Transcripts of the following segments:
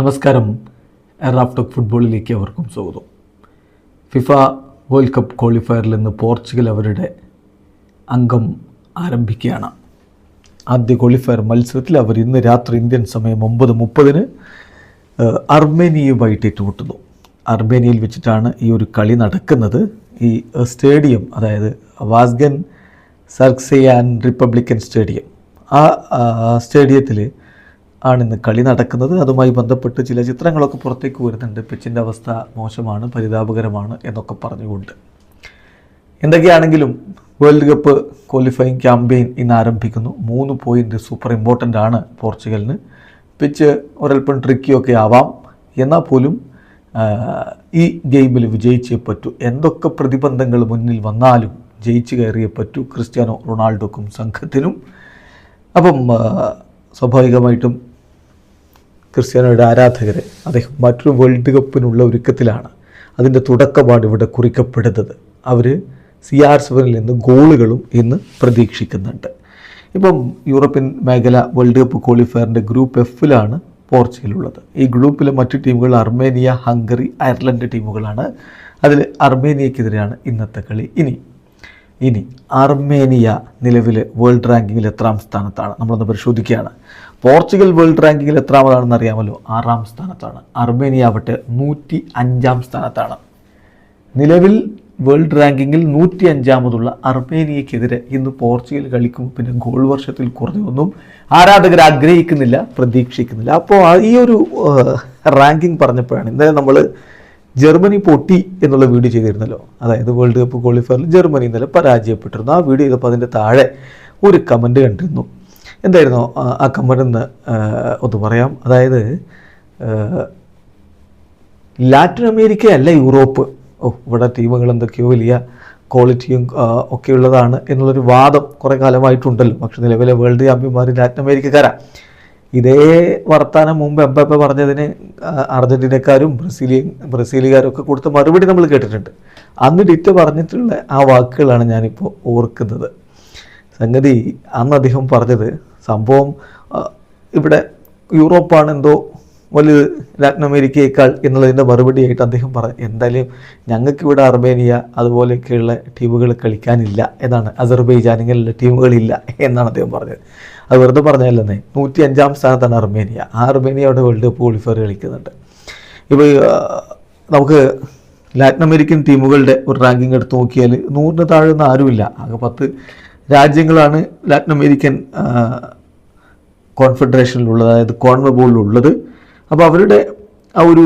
നമസ്കാരം. എറാഫ്റ്റോക്ക് ഫുട്ബോളിലേക്ക് അവർക്കും സ്വാഗതം. ഫിഫ വേൾഡ് കപ്പ് ക്വാളിഫയറിൽ നിന്ന് പോർച്ചുഗൽ അവരുടെ അംഗം ആരംഭിക്കുകയാണ്. ആദ്യ ക്വാളിഫയർ മത്സരത്തിൽ അവർ ഇന്ന് രാത്രി ഇന്ത്യൻ സമയം ഒമ്പത് മുപ്പതിന് അർമേനിയയുമായിട്ട് ഏറ്റുമുട്ടുന്നു. അർമേനിയയിൽ വെച്ചിട്ടാണ് ഈ ഒരു കളി നടക്കുന്നത്. ഈ സ്റ്റേഡിയം അതായത് വാസ്ഗൻ സർക്സിയാൻ റിപ്പബ്ലിക്കൻ സ്റ്റേഡിയം. ആ സ്റ്റേഡിയത്തിൽ ആണ് ഇന്ന് കളി നടക്കുന്നത്. അതുമായി ബന്ധപ്പെട്ട് ചില ചിത്രങ്ങളൊക്കെ പുറത്തേക്ക് വരുന്നുണ്ട്. പിച്ചിന്റെ അവസ്ഥ മോശമാണ് പരിതാപകരമാണ് എന്നൊക്കെ പറഞ്ഞുകൊണ്ട്. എന്തൊക്കെയാണെങ്കിലും വേൾഡ് കപ്പ് ക്വാളിഫയിങ് ക്യാമ്പയിൻ ഇന്ന് ആരംഭിക്കുന്നു. മൂന്ന് പോയിന്റ് സൂപ്പർ ഇമ്പോർട്ടന്റ് ആണ് പോർച്ചുഗലിന്. പിച്ച് ഒരൽപ്പം ട്രിക്കിയൊക്കെ ആവാം. എന്നാൽ പോലും ഈ ഗെയിമിൽ വിജയിച്ചേ പറ്റൂ. എന്തൊക്കെ പ്രതിബന്ധങ്ങൾ മുന്നിൽ വന്നാലും ജയിച്ചു കയറിയേ പറ്റൂ ക്രിസ്ത്യാനോ റൊണാൾഡോക്കും സംഘത്തിനും. അപ്പം സ്വാഭാവികമായിട്ടും ക്രിസ്ത്യാനോയുടെ ആരാധകരെ അദ്ദേഹം മറ്റൊരു വേൾഡ് കപ്പിനുള്ള ഒരുക്കത്തിലാണ്. അതിന്റെ തുടക്കമാണ് ഇവിടെ കുറിക്കപ്പെടുന്നത്. അവർ സി ആർ സെവനിൽ നിന്ന് ഗോളുകളും ഇന്ന് പ്രതീക്ഷിക്കുന്നുണ്ട്. ഇപ്പം യൂറോപ്യൻ മേഖല വേൾഡ് കപ്പ് ക്വാളിഫയറിന്റെ ഗ്രൂപ്പ് എഫിലാണ് പോർച്ചുഗലുള്ളത് ഈ ഗ്രൂപ്പിലെ മറ്റ് ടീമുകൾ അർമേനിയ ഹംഗറി അയർലൻഡ് ടീമുകളാണ്. അതിൽ അർമേനിയക്കെതിരെയാണ് ഇന്നത്തെ കളി. ഇനി ഇനി അർമേനിയ നിലവിലെ വേൾഡ് റാങ്കിങ്ങിൽ എത്രാം സ്ഥാനത്താണ്? നമ്മളൊന്ന് പരിശോധിക്കുകയാണ്. പോർച്ചുഗൽ വേൾഡ് റാങ്കിങ്ങിൽ എത്രാമതാണെന്ന് അറിയാമല്ലോ? ആറാം സ്ഥാനത്താണ്. അർമേനിയ ആവട്ടെ നൂറ്റി അഞ്ചാം സ്ഥാനത്താണ്. നിലവിൽ വേൾഡ് റാങ്കിങ്ങിൽ നൂറ്റി അഞ്ചാമതുള്ള അർമേനിയക്കെതിരെ ഇന്ന് പോർച്ചുഗൽ കളിക്കും പിന്നെ ഗോൾ വർഷത്തിൽ കുറഞ്ഞൊന്നും ആരാധകർ ആഗ്രഹിക്കുന്നില്ല പ്രതീക്ഷിക്കുന്നില്ല. അപ്പോൾ ഈ ഒരു റാങ്കിങ് പറഞ്ഞപ്പോഴാണ് ഇന്നലെ നമ്മൾ ജർമ്മനി പൊട്ടി എന്നുള്ള വീഡിയോ ചെയ്തിരുന്നല്ലോ. അതായത് വേൾഡ് കപ്പ് ക്വാളിഫയറിൽ ജർമ്മനി ഇന്നലെ പരാജയപ്പെട്ടിരുന്നു. ആ വീഡിയോ ചെയ്തപ്പോൾ അതിന്റെ താഴെ ഒരു കമന്റ് കണ്ടിരുന്നു. എന്തായിരുന്നു ആ- കമ്പനെന്ന് ഒന്ന് പറയാം. അതായത് ലാറ്റിൻ അമേരിക്ക അല്ല യൂറോപ്പ്. ഓ ഇവിടെ ടീമുകൾ എന്തൊക്കെയോ വലിയ ക്വാളിറ്റിയും ഒക്കെ ഉള്ളതാണ് എന്നുള്ളൊരു വാദം കുറേ കാലമായിട്ടുണ്ടല്ലോ. പക്ഷെ നിലവിലെ വേൾഡ് ചാമ്പ്യന്മാർ ലാറ്റിൻ അമേരിക്കക്കാരാണ് ഇതേ വർത്താനം മുമ്പ് എംബപ്പ പറഞ്ഞതിന് അർജന്റീനക്കാരും ബ്രസീലിയൻ ബ്രസീലുകാരും ഒക്കെ കൊടുത്ത മറുപടി നമ്മൾ കേട്ടിട്ടുണ്ട്. അന്ന് ഡിറ്റ പറഞ്ഞിട്ടുള്ള ആ വാക്കുകളാണ് ഞാനിപ്പോൾ ഓർക്കുന്നത്. സംഗതി അന്ന് അദ്ദേഹം പറഞ്ഞത് സംഭവം ഇവിടെ യൂറോപ്പാണ് എന്തോ വലുത് ലാറ്റിൻ അമേരിക്കയേക്കാൾ എന്നുള്ളതിന്റെ മറുപടിയായിട്ട് അദ്ദേഹം പറഞ്ഞു എന്തായാലും ഞങ്ങൾക്ക് ഇവിടെ അർമേനിയ അതുപോലെയൊക്കെയുള്ള ടീമുകൾ കളിക്കാനില്ല എന്നാണ് അസർബൈജാൻ ടീമുകളില്ല എന്നാണ് അദ്ദേഹം പറഞ്ഞത്. അത് വെറുതെ പറഞ്ഞാലേ നൂറ്റി അഞ്ചാം സ്ഥാനത്താണ് അർമേനിയ. ആ അർമേനിയ അവിടെ വേൾഡ് കപ്പ് ക്വാളിഫയർ കളിക്കുന്നുണ്ട്. ഇപ്പോൾ നമുക്ക് ലാറ്റിൻ അമേരിക്കൻ ടീമുകളുടെ ഒരു റാങ്കിങ് എടുത്ത് നോക്കിയാൽ നൂറിന് താഴെ ഒന്നും ആരുമില്ല. ആകെ പത്ത് രാജ്യങ്ങളാണ് ലാറ്റിൻ അമേരിക്കൻ കോൺഫെഡറേഷനിലുള്ളത് അതായത് കോൺവബോളിലുള്ളത് അപ്പോൾ അവരുടെ ആ ഒരു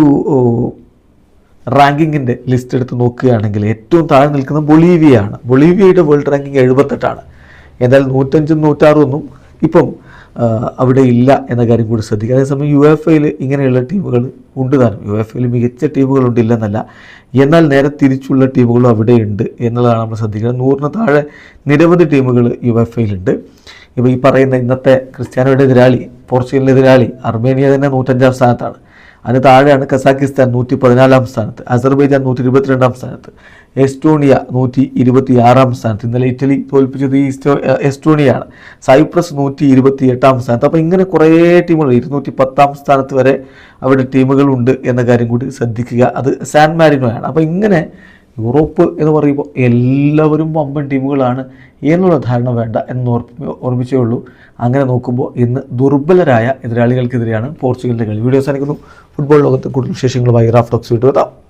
റാങ്കിങ്ങിന്റെ ലിസ്റ്റ് എടുത്ത് നോക്കുകയാണെങ്കിൽ ഏറ്റവും താഴെ നിൽക്കുന്ന ബൊളീവിയയാണ്. ബൊളീവിയയുടെ വേൾഡ് റാങ്കിങ് എഴുപത്തെട്ടാണ്. ഏതായാലും നൂറ്റഞ്ചും നൂറ്റാറും ഒന്നും ഇപ്പം അവിടെ ഇല്ല എന്ന കാര്യം കൂടി ശ്രദ്ധിക്കുക. അതേസമയം യു എഫ് എയിൽ ഇങ്ങനെയുള്ള ടീമുകൾ ഉണ്ട് താനും. യു എഫ് എയിൽ മികച്ച ടീമുകളുണ്ട് ഇല്ലെന്നല്ല. എന്നാൽ നേരെ തിരിച്ചുള്ള ടീമുകളും അവിടെയുണ്ട് എന്നുള്ളതാണ് നമ്മൾ ശ്രദ്ധിക്കുന്നത്. നൂറിന് താഴെ നിരവധി ടീമുകൾ യു എഫ് എയിലുണ്ട് ഇപ്പോൾ ഈ പറയുന്ന ഇന്നത്തെ ക്രിസ്ത്യാനോയുടെ എതിരാളി പോർച്ചുഗലിന്റെ എതിരാളി അർമേനിയ തന്നെ നൂറ്റഞ്ചാം സ്ഥാനത്താണ്. അതിന് താഴെയാണ് കസാക്കിസ്ഥാൻ നൂറ്റി പതിനാലാം സ്ഥാനത്ത് അസർബൈജാൻ നൂറ്റി ഇരുപത്തിരണ്ടാം സ്ഥാനത്ത് എസ്റ്റോണിയ നൂറ്റി ഇരുപത്തി ആറാം സ്ഥാനത്ത്. ഇന്നലെ ഇറ്റലി തോൽപ്പിച്ചത് ഈ എസ്റ്റോ എസ്റ്റോണിയാണ് സൈപ്രസ് നൂറ്റി ഇരുപത്തി എട്ടാം സ്ഥാനത്ത്. അപ്പോൾ ഇങ്ങനെ കുറേ ടീമുകൾ ഇരുന്നൂറ്റി പത്താം സ്ഥാനത്ത് വരെ അവിടെ ടീമുകളുണ്ട് എന്ന കാര്യം കൂടി ശ്രദ്ധിക്കുക. അത് സാൻ മാരിനോയാണ്. അപ്പോൾ ഇങ്ങനെ യൂറോപ്പ് എന്ന് പറയുമ്പോൾ എല്ലാവരും വമ്പൻ ടീമുകളാണ് എന്നുള്ള ധാരണ വേണ്ട എന്ന് ഓർമ്മ ഓർമ്മിച്ചേ ഉള്ളൂ. അങ്ങനെ നോക്കുമ്പോൾ ഇന്ന് ദുർബലരായ എതിരാളികൾക്കെതിരെയാണ് പോർച്ചുഗലിന്റെ കളി. വീഡിയോ സാധിക്കുന്നു ഫുട്ബോൾ ലോകത്ത് കൂടുതൽ വിശേഷങ്ങളുമായി റാഫ് ടോക്സ് വീണ്ടും എത്താം